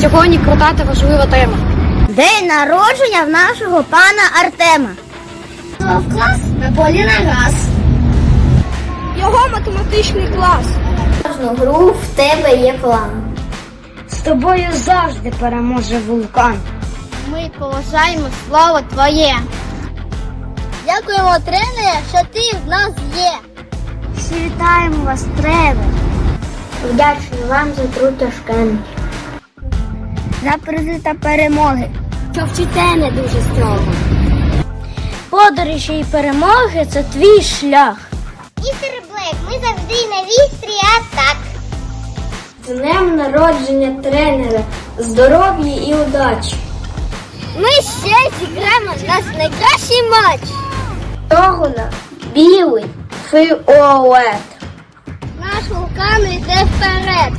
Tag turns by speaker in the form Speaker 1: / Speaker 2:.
Speaker 1: сьогодні крута та важлива тема.
Speaker 2: День народження в нашого пана Артема.
Speaker 3: В клас на полі на газ.
Speaker 1: Його математичний клас.
Speaker 2: Кожну гру в тебе є план.
Speaker 1: З тобою завжди переможе вулкан.
Speaker 3: Ми поважаємо слово твоє. Дякуємо тренеру, що ти в нас є.
Speaker 2: Всі вітаємо вас, тренер. Вдячні вам за труд тяжкенний. За призи та перемоги.
Speaker 1: Що вчите не дуже строго.
Speaker 2: Подорожі і перемоги це твій шлях.
Speaker 3: Містер Блек, ми завжди на вістрі, а так.
Speaker 2: З днем народження тренера, здоров'я і удачі.
Speaker 3: Ми ще зіграємо наш найкращий матч.
Speaker 2: Тогуна білий фіолет.
Speaker 3: Наш вулкан йде вперед.